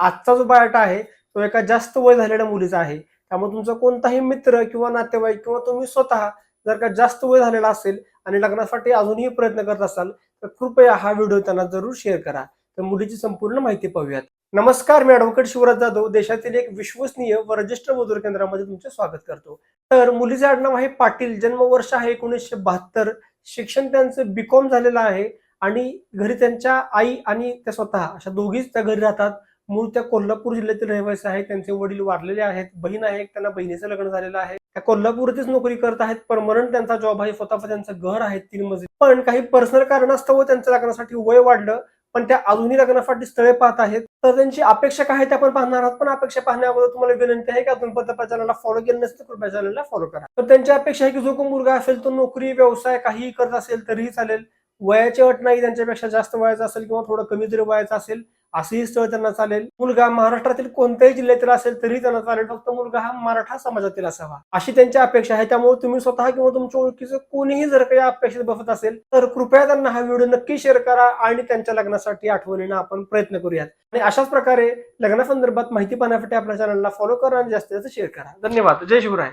आजचा जो बायोटा आहे तो एका जास्त वय झालेल्या मुलीचा आहे. त्यामुळे तुमचा कोणताही मित्र किंवा नातेवाईक किंवा तुम्ही स्वतः जर का जास्त वय झालेला असेल आणि लग्नासाठी अजूनही प्रयत्न करत असाल तर कृपया हा व्हिडिओ त्यांना जरूर शेअर करा. तर मुलीची संपूर्ण माहिती पाहूयात. नमस्कार मी ॲडव्होकेट शिवराज जाधव. देशातील एक विश्वसनीय व रजिस्टर मजूर केंद्रामध्ये तुमचे स्वागत करतो. तर मुलीचे आडनाव आहे पाटील. जन्मवर्ष आहे एकोणीसशे बहात्तर. शिक्षण त्यांचं बीकॉम झालेलं आहे आणि घरी त्यांच्या आई आणि त्या स्वतः अशा दोघीच त्या घरी राहतात. मूळ त्या कोल्हापूर जिल्ह्यातील रहिवासी आहेत त्यांचे वडील वारलेले आहेत बहीण आहे त्यांना बहिणीचं लग्न झालेलं आहे. त्या कोल्हापूरतीच नोकरी करत आहेत परमनंट त्यांचा जॉब आहे स्वतःचं त्यांचं घर आहे तीन मजली. पण काही पर्सनल कारणास्तव त्यांच्या लग्नासाठी वय वाढलं पण त्या अजूनही लग्नासाठी स्थळे पाहत आहेत. तर त्यांची अपेक्षा काय आहे ते आपण पाहणार आहोत पण अपेक्षा पाहण्याबद्दल तुम्हाला विनंती आहे की अजून पत्रपा चॅनलला फॉलो केलं नसेल तर कृपया चॅनलला फॉलो करा. तर त्यांची अपेक्षा आहे की जो कोण मुलगा असेल तो नोकरी व्यवसाय काहीही करत असेल तरीही चालेल. वयाची अट नाही त्यांच्यापेक्षा जास्त वयाचा असेल किंवा थोडं कमी जरी वयाचा असेल असंही स्थळ त्यांना चालेल. मुलगा महाराष्ट्रातील कोणत्याही जिल्ह्यातील असेल तरी त्यांना चालेल. फक्त मुलगा हा मराठा समाजातील असावा. अशी त्यांची अपेक्षा आहे. त्यामुळे तुम्ही स्वतः किंवा तुमच्या ओळखीचं कोणीही जर काही अपेक्षित बसत असेल तर कृपया त्यांना हा व्हिडिओ नक्की शेअर करा आणि त्यांच्या लग्नासाठी आठवणीनं आपण प्रयत्न करूयात. आणि अशाच प्रकारे लग्नासंदर्भात माहिती पाहण्यासाठी आपल्या चॅनलला फॉलो करा आणि जास्तीत जास्त शेअर करा. धन्यवाद. जय शिवराय.